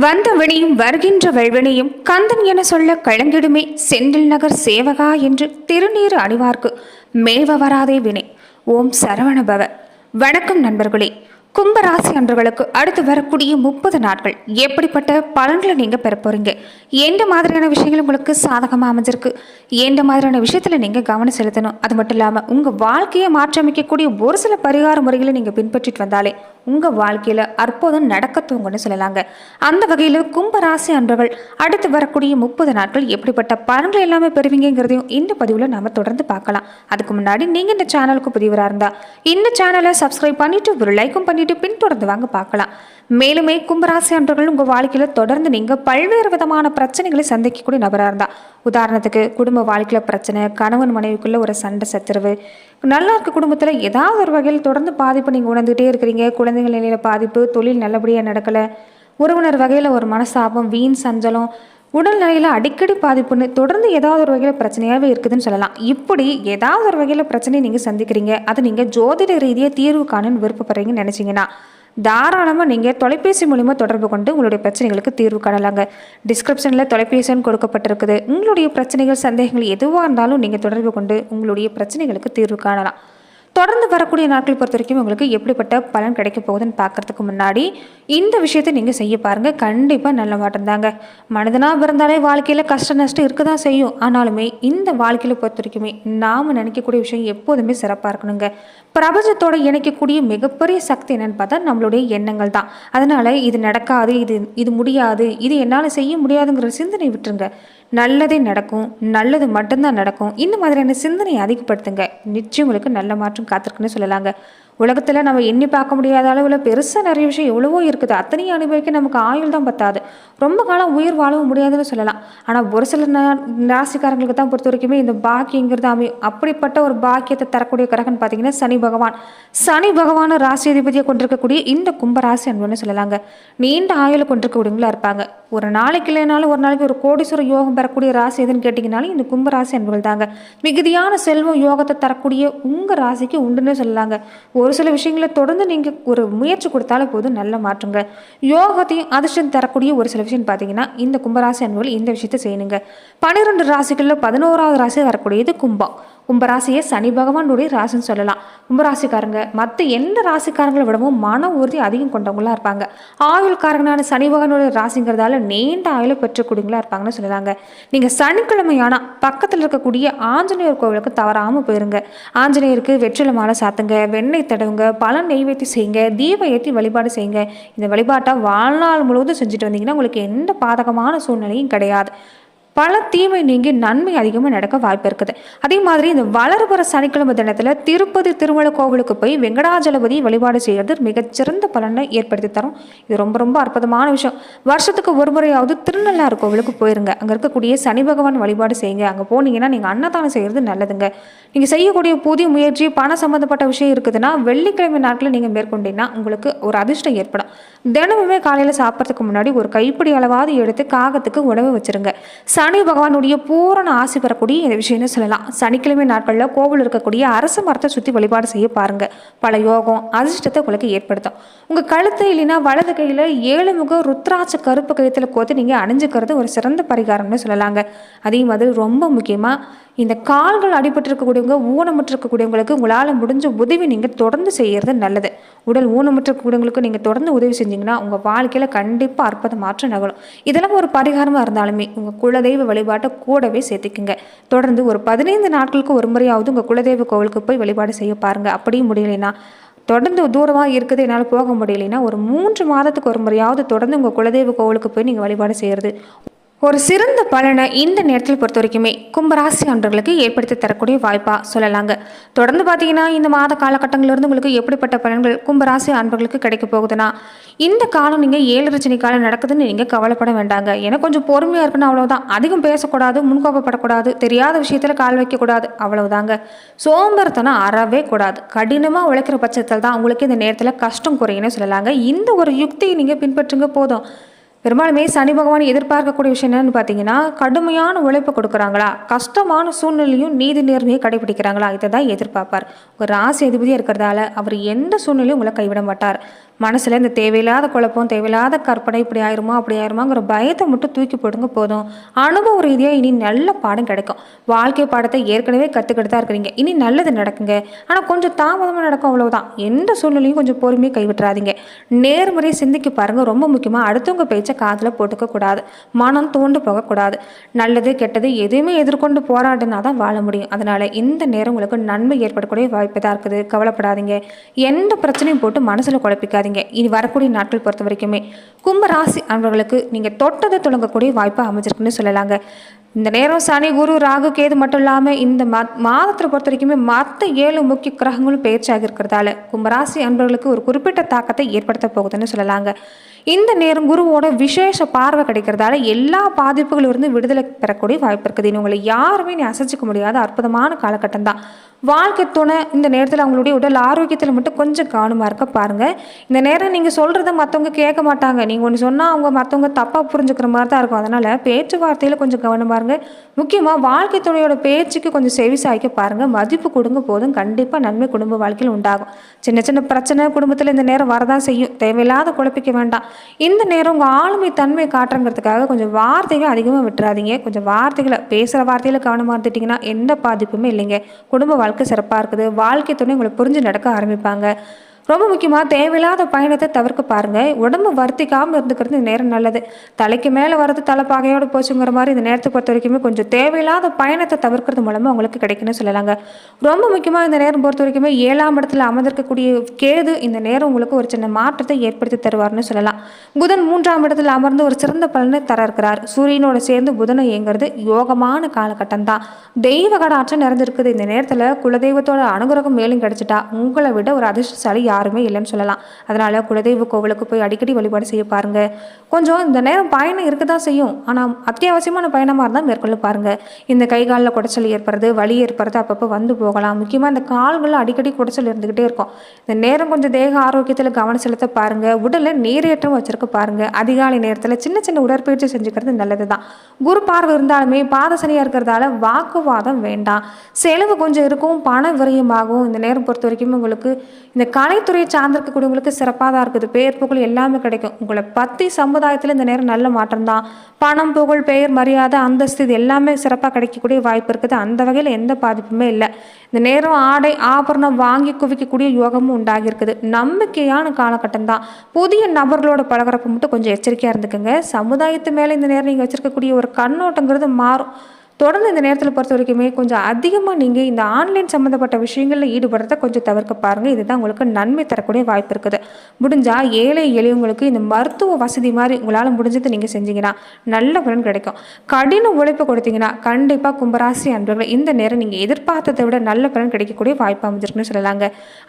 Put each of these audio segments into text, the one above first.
வந்தவனையும் வருகின்ற வெள்வினையும் கந்தன் என சொல்ல கலங்கிடுமே செந்தில் நகர் சேவகா என்று திருநீறு அணிவார்க்கு. மேவ வராதே வினை. ஓம் சரவணபவ. வணக்கம் நண்பர்களே. கும்பராசி அன்றுகளுக்கு அடுத்து வரக்கூடிய முப்பது நாட்கள் எப்படிப்பட்ட பலன்களை நீங்கள் பெற போகிறீங்க எந்த மாதிரியான விஷயங்கள் உங்களுக்கு சாதகமாக அமைஞ்சிருக்கு? எந்த மாதிரியான விஷயத்தில் நீங்கள் கவனம் செலுத்தணும்? அது மட்டும் இல்லாமல் உங்கள் வாழ்க்கையை மாற்றியமைக்கக்கூடிய ஒரு சில பரிகார முறைகளை நீங்கள் பின்பற்றிட்டு வந்தாலே உங்கள் வாழ்க்கையில் அற்புதம் நடக்க சொல்லலாங்க. அந்த வகையில் கும்பராசி அன்றுகள் அடுத்து வரக்கூடிய முப்பது நாட்கள் எப்படிப்பட்ட பலன்கள் எல்லாமே பெறுவீங்கிறதையும் இந்த பதிவில் நாம் தொடர்ந்து பார்க்கலாம். அதுக்கு முன்னாடி நீங்கள் இந்த சேனலுக்கு புதிவராக இருந்தால் இந்த சேனலை சப்ஸ்கிரைப் பண்ணிவிட்டு ஒரு லைக்கும் பண்ணிட்டு பின்தொடர்ந்து வாங்க பார்க்கலாம். மேலுமே கும்பராசி அன்றர்கள் உங்கள் வாழ்க்கையில் தொடர்ந்து நீங்கள் பல்வேறு விதமான பிரச்சனைகளை சந்திக்கக்கூடிய நபராக இருந்தால் உதாரணத்துக்கு குடும்ப வாழ்க்கையில் பிரச்சனை கணவன் மனைவிக்குள்ளே ஒரு சண்டை சச்சரவு நல்லா இருக்க குடும்பத்தில் ஏதாவது ஒரு வகையில் தொடர்ந்து பாதிப்பு நீங்கள் உணர்ந்துகிட்டே இருக்கிறீங்க. குழந்தைகள் நிலையில் பாதிப்பு தொழில் நல்லபடியாக நடக்கலை. உறவினர் வகையில் ஒரு மனசாபம் வீண் சஞ்சலம் உடல் நிலையில் அடிக்கடி பாதிப்புன்னு தொடர்ந்து ஏதாவது ஒரு வகையில் பிரச்சனையாகவே இருக்குதுன்னு சொல்லலாம். இப்படி ஏதாவது ஒரு வகையில் பிரச்சனையை நீங்கள் சந்திக்கிறீங்க. அதை நீங்கள் ஜோதிட ரீதியாக தீர்வு காணுன்னு விருப்பப்படுறீங்கன்னு நினச்சிங்கன்னா தாராளமாக நீங்கள் தொலைபேசி மூலிமா தொடர்பு கொண்டு உங்களுடைய பிரச்சனைகளுக்கு தீர்வு காணலாங்க. டிஸ்கிரிப்ஷனில் தொலைபேசின்னு கொடுக்கப்பட்டிருக்குது. உங்களுடைய பிரச்சனைகள் சந்தேகங்கள் எதுவாக இருந்தாலும் நீங்கள் தொடர்பு கொண்டு உங்களுடைய பிரச்சனைகளுக்கு தீர்வு காணலாம். தொடர்ந்து வரக்கூடிய நாட்கள் பொறுத்த வரைக்கும் உங்களுக்கு எப்படிப்பட்ட பலன் கிடைக்க போகுதுன்னு பார்க்கறதுக்கு முன்னாடி இந்த விஷயத்தை நீங்கள் செய்ய பாருங்கள் கண்டிப்பாக நல்ல மாற்றம் தாங்க. மனிதனாக பிறந்தாலே வாழ்க்கையில் கஷ்ட நஷ்டம் இருக்க தான் செய்யும். ஆனாலுமே இந்த வாழ்க்கையில் பொறுத்த வரைக்குமே நாம் நினைக்கக்கூடிய விஷயம் எப்போதுமே சிறப்பாக இருக்கணுங்க. பிரபஞ்சத்தோடு இணைக்கக்கூடிய மிகப்பெரிய சக்தி என்னென்னு பார்த்தா நம்மளுடைய எண்ணங்கள் தான். அதனால் இது நடக்காது இது இது முடியாது இது என்னால் செய்ய முடியாதுங்கிற சிந்தனை விட்டுருங்க. நல்லதே நடக்கும் நல்லது மட்டும்தான் நடக்கும். இந்த மாதிரியான சிந்தனையை அதிகப்படுத்துங்க. நிச்சயம் உங்களுக்கு நல்ல மாற்றம் காத்திருக்குன்னு சொல்லலாங்க. உலகத்தில் நம்ம எண்ணி பார்க்க முடியாத அளவில் பெருசாக நிறைய விஷயம் எவ்வளவோ இருக்குது. அத்தனையும் அனுபவிக்க நமக்கு ஆயுள் தான் பத்தாது. ரொம்ப காலம் உயிர் வாழவும் முடியாதுன்னு சொல்லலாம். ஆனால் ஒரு சில நா- ராசிக்காரங்களுக்கு தான் பொறுத்த வரைக்குமே இந்த பாக்கியங்கிறது அமையும் அப்படிப்பட்ட ஒரு பாக்கியத்தை தரக்கூடிய கிரகம்னு பார்த்தீங்கன்னா சனி பகவான். சனி பகவான ராசி அதிபதியை கொண்டிருக்கக்கூடிய இந்த கும்பராசி அன்புன்னு சொல்லலாங்க. நீண்ட ஆயுளை கொண்டிருக்கக்கூடியவங்களா இருப்பாங்க. ஒரு நாளைக்கு இல்லைனாலும் ஒரு நாளைக்கு ஒரு கோடீஸ்வர யோகம் பெறக்கூடிய ராசி எதுன்னு கேட்டிங்கனாலும் இந்த கும்பராசி அன்புகள் தாங்க. மிகுதியான செல்வம் யோகத்தை தரக்கூடிய உங்கள் ராசிக்கு உண்டுன்னு சொல்லலாங்க. ஒரு ஒரு சில விஷயங்களை தொடர்ந்து நீங்கள் ஒரு முயற்சி கொடுத்தாலே போதும் நல்ல மாற்றுங்க. யோகத்தையும் அதிர்ஷ்டம் தரக்கூடிய ஒரு சில விஷயம் பார்த்தீங்கன்னா இந்த கும்பராசி அன்புகள் இந்த விஷயத்தை செய்யணுங்க. பன்னிரெண்டு ராசிகளில் பதினோராவது ராசி வரக்கூடியது கும்பம். கும்பராசியை சனி பகவானுடைய ராசின்னு சொல்லலாம். கும்பராசிக்காரங்க மற்ற எந்த ராசிக்காரங்களை விடவும் மன உறுதி அதிகம் கொண்டவங்களா இருப்பாங்க. ஆயுள்காரங்களான சனி பகவானுடைய ராசிங்கிறதால நீண்ட ஆயுளை பெற்றக்கூடியவங்களா இருப்பாங்கன்னு சொல்லுறாங்க. நீங்கள் சனிக்கிழமையானா பக்கத்தில் இருக்கக்கூடிய ஆஞ்சநேயர் கோவிலுக்கு தவறாமல் போயிருங்க. ஆஞ்சநேயருக்கு வெற்றில மாலை சாத்துங்க வெண்ணெய் தடவுங்க பழம் நெய்வேத்தி செய்யுங்க தீபம் ஏற்றி வழிபாடு செய்யுங்க. இந்த வழிபாட்டை வாழ்நாள் முழுவதும் செஞ்சுட்டு வந்தீங்கன்னா உங்களுக்கு எந்த பாதகமான சூழ்நிலையும் கிடையாது. பல தீமை நீங்கி நன்மை அதிகமாக நடக்க வாய்ப்பு இருக்குது. அதே மாதிரி இந்த வளர்புற சனிக்கிழமை தினத்தில் திருப்பதி திருமல கோவிலுக்கு போய் வெங்கடாஜலபதி வழிபாடு செய்கிறது மிகச்சிறந்த பலனை ஏற்படுத்தி தரும். இது ரொம்ப ரொம்ப அற்புதமான விஷயம். வருஷத்துக்கு ஒரு முறையாவது திருநள்ளாறு கோவிலுக்கு போயிருங்க. அங்கே இருக்கக்கூடிய சனி பகவான் வழிபாடு செய்யுங்க. அங்கே போனீங்கன்னா நீங்கள் அன்னதானம் செய்கிறது நல்லதுங்க. நீங்கள் செய்யக்கூடிய புதிய முயற்சி பணம் சம்மந்தப்பட்ட விஷயம் இருக்குதுன்னா வெள்ளிக்கிழமை நாட்களில் நீங்கள் மேற்கொண்டீங்கன்னா உங்களுக்கு ஒரு அதிர்ஷ்டம் ஏற்படும். தினமுமே காலையில் சாப்பிட்றதுக்கு முன்னாடி ஒரு கைப்பிடி அளவாவது எடுத்து காகத்துக்கு உணவு வச்சிருங்க. சனி பகவானுடைய பூரண ஆசி பெறக்கூடிய இந்த விஷயம்னு சொல்லலாம். சனிக்கிழமை நாட்களில் கோவில் இருக்கக்கூடிய அரச மரத்தை சுற்றி வழிபாடு செய்ய பாருங்க. பல யோகம் அதிர்ஷ்டத்தை உங்களுக்கு ஏற்படுத்தும். உங்கள் கழுத்து இல்லைன்னா வலது கையில் ஏழு முக ருத்ராட்ச கருப்பு கழுத்தில் கோத்து நீங்கள் அணிஞ்சுக்கிறது ஒரு சிறந்த பரிகாரம்னு சொல்லலாங்க. அதே மாதிரி ரொம்ப முக்கியமாக இந்த கால்கள் அடிபட்டு இருக்கக்கூடியவங்க ஊனமுற்று இருக்கக்கூடியவங்களுக்கு உங்களால் முடிஞ்ச உதவி நீங்கள் தொடர்ந்து செய்கிறது நல்லது. உடல் ஊனமுற்று இருக்கக்கூடியவங்களுக்கு நீங்கள் தொடர்ந்து உதவி செஞ்சீங்கன்னா உங்கள் வாழ்க்கையில் கண்டிப்பாக அற்புத மாற்றம் நகரும் இதெல்லாம் ஒரு பரிகாரமாக இருந்தாலுமே உங்கள் குலதெய்வ வழிபாட்டை கூடவே சேர்த்துக்குங்க. தொடர்ந்து ஒரு பதினைந்து நாட்களுக்கு ஒரு முறையாவது உங்கள் குலதெய்வ கோவிலுக்கு போய் வழிபாடு செய்ய பாருங்கள் அப்படியும் முடியலைன்னா தொடர்ந்து தூரமாக இருக்குது என்னால் போக முடியலைன்னா ஒரு மூன்று மாதத்துக்கு ஒரு முறையாவது தொடர்ந்து உங்கள் குலதெய்வ கோவிலுக்கு போய் நீங்கள் வழிபாடு செய்கிறது ஒரு சிறந்த பலனை இந்த நேரத்தில் பொறுத்த வரைக்குமே கும்பராசி அன்றர்களுக்கு ஏற்படுத்தி தரக்கூடிய வாய்ப்பாக சொல்லலாங்க. தொடர்ந்து பார்த்தீங்கன்னா இந்த மாத காலகட்டங்களிலிருந்து உங்களுக்கு எப்படிப்பட்ட பலன்கள் கும்பராசி அன்பர்களுக்கு கிடைக்க போகுதுன்னா இந்த காலம் நீங்கள் ஏழு ரச்சனை காலம் நடக்குதுன்னு நீங்கள் கவலைப்பட வேண்டாங்க. ஏன்னா கொஞ்சம் பொறுமையாக இருக்கணும் அவ்வளோதான் அதிகம் பேசக்கூடாது முன்கோபப்படக்கூடாது தெரியாத விஷயத்தில் கால் வைக்கக்கூடாது அவ்வளவுதாங்க. சோம்பேறித்தனம் அறவே கூடாது. கடினமாக உழைக்கிற பட்சத்தில் தான் உங்களுக்கு இந்த நேரத்தில் கஷ்டம் குறையுன்னு சொல்லலாங்க. இந்த ஒரு யுக்தியை நீங்கள் பின்பற்றுங்க போதும். பெரும்பாலுமே சனி பகவான் எதிர்பார்க்கக்கூடிய விஷயம் என்னன்னு பார்த்தீங்கன்னா கடுமையான உழைப்பு கொடுக்குறாங்களா? கஷ்டமான சூழ்நிலையும் நீதி நேர்மையை கடைபிடிக்கிறாங்களா? இதை தான் எதிர்பார்ப்பார். ஒரு ராசி அதிபதியாக இருக்கிறதால அவர் எந்த சூழ்நிலையும் உங்களை கைவிட மாட்டார். மனசில் இந்த தேவையில்லாத குழப்பம் தேவையில்லாத கற்பனை இப்படி ஆயிருமா அப்படி ஆயிருமாங்கிற பயத்தை மட்டும் தூக்கி போடுங்க போதும். அனுபவ ரீதியாக இனி நல்ல பாடம் கிடைக்கும். வாழ்க்கை பாடத்தை ஏற்கனவே கற்றுக்கிட்டு தான் இருக்கிறீங்க. இனி நல்லது நடக்குங்க. ஆனால் கொஞ்சம் தாமதமாக நடக்கும் அவ்வளோதான் எந்த சூழ்நிலையும் கொஞ்சம் பொறுமையாக கைவிட்டுறாதீங்க. நேர்முறை சிந்திக்க பாருங்கள் ரொம்ப முக்கியமாக அடுத்தவங்க பேச்சை காதில் போட்டுக்க கூடாது. மனம் தோண்டு போகக்கூடாது நல்லது கெட்டது எதுவுமே எதிர்கொண்டு போராடினா தான் வாழ முடியும். அதனால் இந்த நேரம் உங்களுக்கு நன்மை ஏற்படக்கூடிய வாய்ப்பு தான் இருக்குது. கவலைப்படாதீங்க. எந்த பிரச்சனையும் போட்டு மனசில் குழப்பிக்காதீங்க. இனி வரக்கூடிய நாட்கள் பொறுத்த வரைக்குமே கும்பராசி அன்பர்களுக்கு நீங்கள் தொட்டதை தொடங்கக்கூடிய வாய்ப்பு அமைஞ்சிருக்குன்னு சொல்லலாங்க. இந்த நேரம் சனி குரு ராகு கேது மட்டும் இல்லாமல் இந்த மா மாதத்தில் பொறுத்த வரைக்குமே மற்ற ஏழு முக்கிய கிரகங்களும் பேச்சாக இருக்கிறதால கும்பராசி அன்பர்களுக்கு ஒரு குறிப்பிட்ட தாக்கத்தை ஏற்படுத்த போகுதுன்னு சொல்லலாங்க. இந்த நேரம் குருவோட விசேஷ பார்வை கிடைக்கிறதால எல்லா பாதிப்புகளிலிருந்து இருந்து விடுதலை பெறக்கூடிய வாய்ப்பு இருக்குது இனி உங்களை யாருமே நீ அசைச்சிக்க முடியாத அற்புதமான காலகட்டம் தான். வாழ்க்கை துணை இந்த நேரத்தில் அவங்களுடைய உடல் ஆரோக்கியத்தில் மட்டும் கொஞ்சம் கவனமாக இருக்க பாருங்கள் இந்த நேரம் நீங்கள் சொல்கிறத மற்றவங்க கேட்க மாட்டாங்க. நீங்கள் ஒன்று சொன்னால் அவங்க மற்றவங்க தப்பாக புரிஞ்சுக்கிற மாதிரி தான் இருக்கும். அதனால் பேச்சுவார்த்தையில் கொஞ்சம் கவனமாக இருங்க முக்கியமாக வாழ்க்கை துணையோட பேச்சுக்கு கொஞ்சம் செவி சாய்க்க பாருங்கள் மதிப்பு கொடுங்க போதும். கண்டிப்பாக நன்மை குடும்ப வாழ்க்கையில் உண்டாகும். சின்ன சின்ன பிரச்சனை குடும்பத்தில் இந்த நேரம் வரதான் செய்யும். தேவையில்லாத குழப்பிக்க வேண்டாம். இந்த நேரம் உங்கள் ஆளுமை தன்மை காட்டுறங்கிறதுக்காக கொஞ்சம் வார்த்தைகள் அதிகமாக விட்டுறாதீங்க. கொஞ்சம் வார்த்தைகளை பேசுகிற வார்த்தையில் கவனமாக இருந்துட்டிங்கன்னா எந்த பாதிப்புமே இல்லைங்க. குடும்ப வாழ்க்கை சிறப்பாக இருக்குது. வாழ்க்கை துணை உங்களை புரிஞ்சு நடக்க ஆரம்பிப்பாங்க. ரொம்ப முக்கியமாக தேவையில்லாத பயணத்தை தவிர்க்க பாருங்கள் உடம்பு வருத்திக்காமல் இருந்துக்கிறது இந்த நேரம் நல்லது. தலைக்கு மேலே வரது தலைப்பாகையோடு போச்சுங்கிற மாதிரி இந்த நேரத்தை பொறுத்த வரைக்குமே கொஞ்சம் தேவையில்லாத பயணத்தை தவிர்க்கிறது மூலமாக உங்களுக்கு கிடைக்குன்னு சொல்லலாங்க. ரொம்ப முக்கியமாக இந்த நேரம் பொறுத்த வரைக்குமே ஏழாம் இடத்துல அமர்ந்திருக்கக்கூடிய கேது இந்த நேரம் உங்களுக்கு ஒரு சின்ன மாற்றத்தை ஏற்படுத்தி தருவார்னு சொல்லலாம். புதன் மூன்றாம் இடத்துல அமர்ந்து ஒரு சிறந்த பலனை தர இருக்கிறார் சூரியனோட சேர்ந்து புதனை இயங்குறது யோகமான காலகட்டம் தான். தெய்வ கடாற்றம் நிறைஞ்சிருக்குது இந்த நேரத்தில் குலதெய்வத்தோட அனுகிரகம் மேலும் கிடைச்சிட்டா உங்களை விட ஒரு அதிர்ஷ்டசாலி யாருமே இல்லைன்னு சொல்லலாம். அதனால் குலதெய்வ கோவிலுக்கு போய் அடிக்கடி வழிபாடு செய்ய பாருங்கள் கொஞ்சம் இந்த நேரம் பயணம் இருக்க தான் செய்யும். ஆனால் அத்தியாவசியமான பயணமாக இருந்தால் மேற்கொள்ள பாருங்கள் இந்த கை காலில் குடைச்சல் ஏற்படுறது வலி ஏற்படுறது அப்பப்போ வந்து போகலாம். முக்கியமாக இந்த கால்களில் அடிக்கடி குடைச்சல் இருந்துக்கிட்டே இருக்கும். இந்த நேரம் கொஞ்சம் தேக ஆரோக்கியத்தில் கவனம் செலுத்த பாருங்கள் உடலில் நீரேற்றம் வச்சிருக்க பாருங்கள் அதிகாலை நேரத்தில் சின்ன சின்ன உடற்பயிற்சி செஞ்சுக்கிறது நல்லது தான் குரு பார்வை இருந்தாலுமே பாதசனியாக இருக்கிறதால வாக்குவாதம் வேண்டாம். செலவு கொஞ்சம் இருக்கும் பண விரயமாகும். இந்த நேரம் பொறுத்த வரைக்கும் உங்களுக்கு இந்த கலை கலைத்துறையை சார்ந்திருக்கக்கூடியவங்களுக்கு சிறப்பாக தான் இருக்குது. பெயர் புகழ் எல்லாமே கிடைக்கும். உங்களை பற்றி சமுதாயத்தில் இந்த நேரம் நல்ல மாற்றம் தான். பணம் புகழ் பெயர் மரியாதை அந்தஸ்து இது எல்லாமே சிறப்பாக கிடைக்கக்கூடிய வாய்ப்பு இருக்குது. அந்த வகையில் எந்த பாதிப்புமே இல்லை. இந்த நேரம் ஆடை ஆபரணம் வாங்கி குவிக்கக்கூடிய யோகமும் உண்டாகியிருக்குது. நம்பிக்கையான காலகட்டம் தான். புதிய நபர்களோட பழகிறப்ப மட்டும் கொஞ்சம் எச்சரிக்கையாக இருந்துக்குங்க. சமுதாயத்து மேலே இந்த நேரம் நீங்கள் வச்சுருக்கக்கூடிய ஒரு கண்ணோட்டங்கிறது மாறும். தொடர்ந்து இந்த நேரத்தில் பொறுத்த வரைக்குமே கொஞ்சம் அதிகமாக நீங்கள் இந்த ஆன்லைன் சம்மந்தப்பட்ட விஷயங்களில் ஈடுபடுறத கொஞ்சம் தவிர்க்க பாருங்கள் இதுதான் உங்களுக்கு நன்மை தரக்கூடிய வாய்ப்பு இருக்குது. முடிஞ்சால் ஏழை எளியவங்களுக்கு இந்த மருத்துவ வசதி மாதிரி உங்களால் முடிஞ்சது நீங்கள் செஞ்சீங்கன்னா நல்ல பலன் கிடைக்கும். கடின உழைப்பு கொடுத்தீங்கன்னா கண்டிப்பாக கும்பராசி அன்பர்கள் இந்த நேரம் நீங்கள் எதிர்பார்த்ததை விட நல்ல பலன் கிடைக்கக்கூடிய வாய்ப்பு அமைஞ்சிருக்குன்னு சொல்லலாங்க.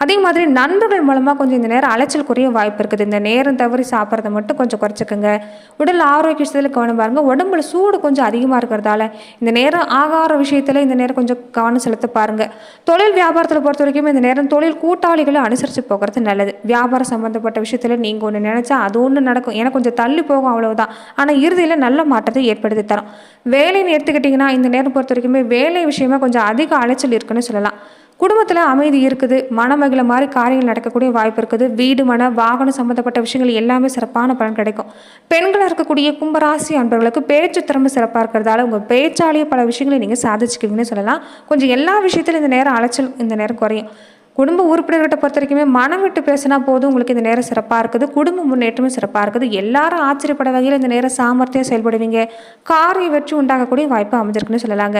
அதே மாதிரி நண்பர்கள் மூலமாக கொஞ்சம் இந்த நேரம் அலைச்சல் குறைய வாய்ப்பு இருக்குது. இந்த நேரம் தவறி சாப்பிட்றத மட்டும் கொஞ்சம் குறைச்சிக்கோங்க. உடல் ஆரோக்கியத்தில் கவனம் பாருங்கள் உடம்புல சூடு கொஞ்சம் அதிகமாக இருக்கிறதால இந்த நேரம் நேரம் ஆகார விஷயத்தில் இந்த நேரம் கொஞ்சம் கவனம் செலுத்த பாருங்கள் தொழில் வியாபாரத்தில் பொறுத்த வரைக்கும் இந்த நேரம் தொழில் கூட்டாளிகளை அனுசரித்து போகிறது நல்லது. வியாபாரம் சம்மந்தப்பட்ட விஷயத்தில் நீங்கள் ஒன்று நினச்சா அது ஒன்று நடக்கும். ஏன்னா கொஞ்சம் தள்ளி போகும் அவ்வளவுதான். ஆனால் இறுதியில் நல்ல மாற்றத்தை ஏற்படுத்தி தரும். வேலைன்னு எடுத்துக்கிட்டிங்கன்னா இந்த நேரம் பொறுத்த வரைக்குமே வேலை விஷயமா கொஞ்சம் அதிக அலைச்சல் இருக்குன்னு சொல்லலாம். குடும்பத்தில் அமைதி இருக்குது மனமகிழ மாதிரி காரியங்கள் நடக்கக்கூடிய வாய்ப்பு இருக்குது. வீடு மன வாகனம் சம்மந்தப்பட்ட விஷயங்கள் எல்லாமே சிறப்பான பலன் கிடைக்கும். பெண்களாக இருக்கக்கூடிய கும்பராசி அன்பர்களுக்கு பேச்சு திறமை சிறப்பாக இருக்கிறதால உங்கள் பேச்சாலேயே பல விஷயங்களை நீங்கள் சாதிச்சுக்குவீங்கன்னு சொல்லலாம். கொஞ்சம் எல்லா விஷயத்திலும் இந்த நேரம் அலைச்சல் இந்த நேரம் குறையும். குடும்ப உறுப்பினர்கிட்ட பொறுத்த வரைக்குமே மனம் விட்டு பேசினா போதும் உங்களுக்கு இந்த நேரம் சிறப்பாக இருக்குது. குடும்ப முன்னேற்றமும் சிறப்பாக இருக்குது. எல்லாரும் ஆச்சரியப்பட வகையில் இந்த நேரம் சாமர்த்தியம் செயல்படுவீங்க. காரிய வெற்றி உண்டாகக்கூடிய வாய்ப்பு அமைஞ்சிருக்குன்னு சொல்லலாங்க.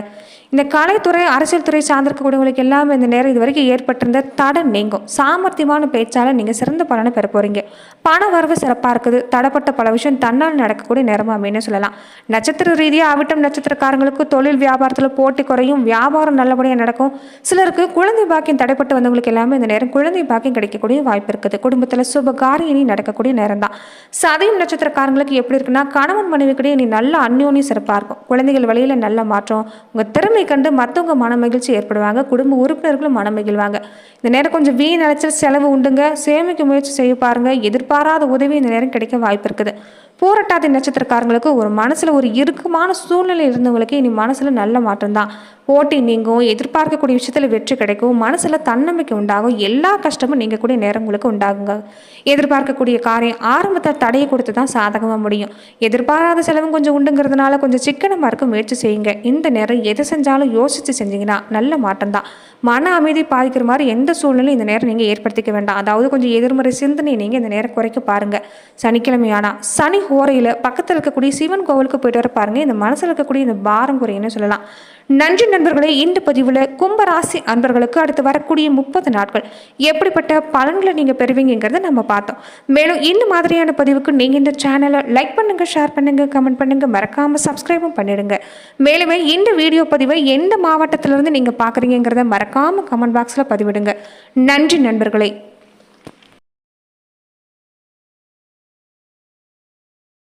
இந்த கலைத்துறை அரசியல் துறை சார்ந்திருக்கக்கூடியவங்களுக்கு எல்லாமே இந்த நேரம் இது வரைக்கும் ஏற்பட்டிருந்த தடை நீங்கும். சாமர்த்தியமான பேச்சால் நீங்கள் சிறந்த பலனை பெற போகிறீங்க பண வரவு சிறப்பாக இருக்குது. தடைப்பட்ட பல விஷயம் தன்னால் நடக்கக்கூடிய நேரமாக அப்படின்னு சொல்லலாம். நட்சத்திர ரீதியாக அவிட்டம் நட்சத்திரக்காரங்களுக்கு தொழில் வியாபாரத்தில் போட்டி குறையும் வியாபாரம் நல்லபடியாக நடக்கும். சிலருக்கு குழந்தை பாக்கியம் தடைப்பட்டு வந்தவங்களுக்கு இல்லாமல் இந்த நேரம் குழந்தை பாக்கியம் கிடைக்கக்கூடிய வாய்ப்பு இருக்குது. குடும்பத்தில் சுப காரியணி நடக்கக்கூடிய நேரம் தான் சதயம் நட்சத்திரக்காரங்களுக்கு எப்படி இருக்குன்னா கணவன் மனைவிக்கிடையே நீ நல்ல அந்யோன்யம் சிறப்பாக இருக்கும். குழந்தைகள் வழியில் நல்ல மாற்றம் உங்கள் திறமை கண்டு மற்றவங்க மன மகிழ்ச்சி ஏற்படுவாங்க. குடும்ப உறுப்பினர்களும் மன மகிழ்வாங்க. இந்த நேரம் கொஞ்சம் வீண் அலைச்சல் செலவு உண்டுங்க. சேமிக்க முயற்சி செய்ய பாருங்கள் எதிர்பாராத உதவி இந்த நேரம் கிடைக்க வாய்ப்பு இருக்குது. போராட்டாதி நட்சத்திரக்காரங்களுக்கு ஒரு மனசில் ஒரு இறுக்கமான சூழ்நிலை இருந்தவங்களுக்கு இனி மனசில் நல்ல மாற்றம் தான். போட்டி நீங்கும் எதிர்பார்க்கக்கூடிய விஷயத்தில் வெற்றி கிடைக்கும் மனசில் தன்னம்பிக்கை உண்டாகும் எல்லா கஷ்டமும் நீங்கள் கூடிய நேரங்களுக்கு உண்டாகுங்க. எதிர்பார்க்கக்கூடிய காரியம் ஆரம்பத்தில் தடையை கொடுத்து தான் சாதகமாக முடியும். எதிர்பாராத செலவும் கொஞ்சம் உண்டுங்கிறதுனால கொஞ்சம் சிக்கனமாக இருக்க முயற்சி செய்யுங்க. இந்த நேரம் எது செஞ்சாலும் யோசித்து செஞ்சீங்கன்னா நல்ல மாற்றம் தான். மன அமைதி பாதிக்கிற மாதிரி எந்த சூழ்நிலையும் இந்த நேரம் நீங்கள் ஏற்படுத்திக்க வேண்டாம். அதாவது கொஞ்சம் எதிர்மறை சிந்தனை நீங்கள் இந்த நேரம் குறைக்க பாருங்கள் சனிக்கிழமையானா சனி ஓரையில் பக்கத்தில் இருக்கக்கூடிய சிவன் கோவிலுக்கு போயிட்டு வர பாருங்கள் இந்த மனசில் இருக்கக்கூடிய இந்த பாரம் குறையுன்னு சொல்லலாம். நன்றி நண்பர்களே இந்த பதிவில் கும்பராசி அன்பர்களுக்கு அடுத்து வரக்கூடிய முப்பது நாட்கள் எப்படிப்பட்ட பலன்களை நீங்கள் பெறுவீங்கிறத நம்ம பார்த்தோம். மேலும் இந்த மாதிரியான பதிவுக்கு நீங்கள் இந்த சேனலை லைக் பண்ணுங்கள் ஷேர் பண்ணுங்கள் கமெண்ட் பண்ணுங்கள் மறக்காமல் சப்ஸ்கிரைபும் பண்ணிடுங்க. மேலுமே இந்த வீடியோ பதிவை எந்த மாவட்டத்திலிருந்து நீங்கள் பார்க்குறீங்கிறத மறக்காமல் கமெண்ட் பாக்ஸில் பதிவிடுங்க. நன்றி நண்பர்களே.